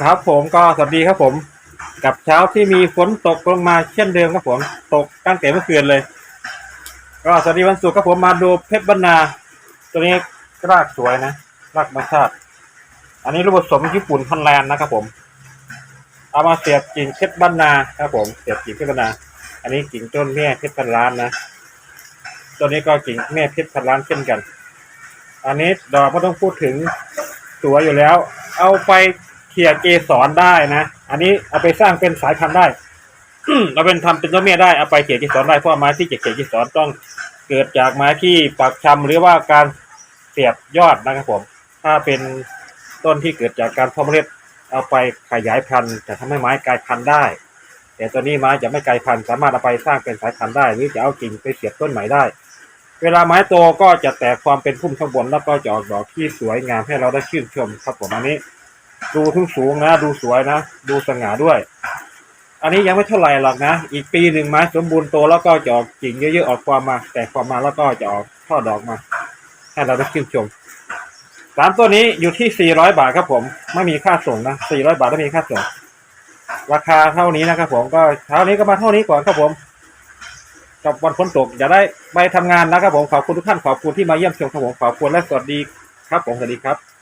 ครับผมก็สวัสดีครับผม กับเช้าที่มีฝนตกลงมาเช่นเดิมครับผมตกตั้งแต่เมื่อคืนเลย ก็สวัสดีวันศุกร์ครับผมมาดูเพชรบรรณา ตัวนี้รากสวยนะรากธรรมชาติ อันนี้รูปผสมญี่ปุ่นฮอลแลนด์นะครับผม เอามาเสียบกิ่งเพชรบรรณาครับผมเสียบกิ่งเพชรบรรณา อันนี้กิ่งต้นแม่เพชรพันล้านนะตัวนี้ก็กิ่งแม่เพชรพันล้านเช่นกัน อันนี้ดอกไม่ต้องพูดถึงสวยอยู่แล้ว เอาไป เขี่ยเกสรได้นะ อันนี้เอาไปสร้างเป็นสายพันธุ์ได้เราเป็นทำเป็นต้นเมียได้เอาไปเขี่ยเกสรได้เพราะาไม้ที่จะเขี่ยเกสรต้องเกิดจากไม้ที่ปักชำหรือว่าการเสียบยอดนะครับผม ถ้าเป็นต้นที่เกิดจากการเพาะเมล็ดเอาไปขยายพันธุ์จะทำให้ไม้กลายพันธุ์ได้ แต่ตัวนี้ไม้จะไม่กลายพันธุ์สามารถเอาไปสร้างเป็นสายพันธุ์ได้หรือจะเอากิ่งไปเสียบต้นใหม่ได้ เวลาไม้โตก็จะแตกความเป็นพุ่มข้างบนแล้วก็จะออกดอกที่สวยงามให้เราได้ชื่นชมครับผมอันนี้ ดูทุ่งสูงนะ ดูสวยนะ ดูสง่าด้วย อันนี้ยังไม่เท่าไหร่หรอกนะ อีกปีหนึ่งไม้สมบูรณ์โตแล้วก็จะออกกิ่งเยอะๆออกความมา แตกความมาแล้วก็จะออกช่อดอกมา ให้เราได้ชื่นชมสามตัวนี้อยู่ที่ 400 บาทครับผม ไม่มีค่าส่งนะ 400 บาทไม่มีค่าส่ง ราคาเท่านี้นะครับผมก็เช้านี้ก็มาเท่านี้ก่อนครับผมกับวันฝนตกอย่าได้ไปทำงานนะครับผมขอบคุณทุกท่านขอบคุณที่มาเยี่ยมชมครับผมขอบคุณและสวัสดีครับผมสวัสดีครับ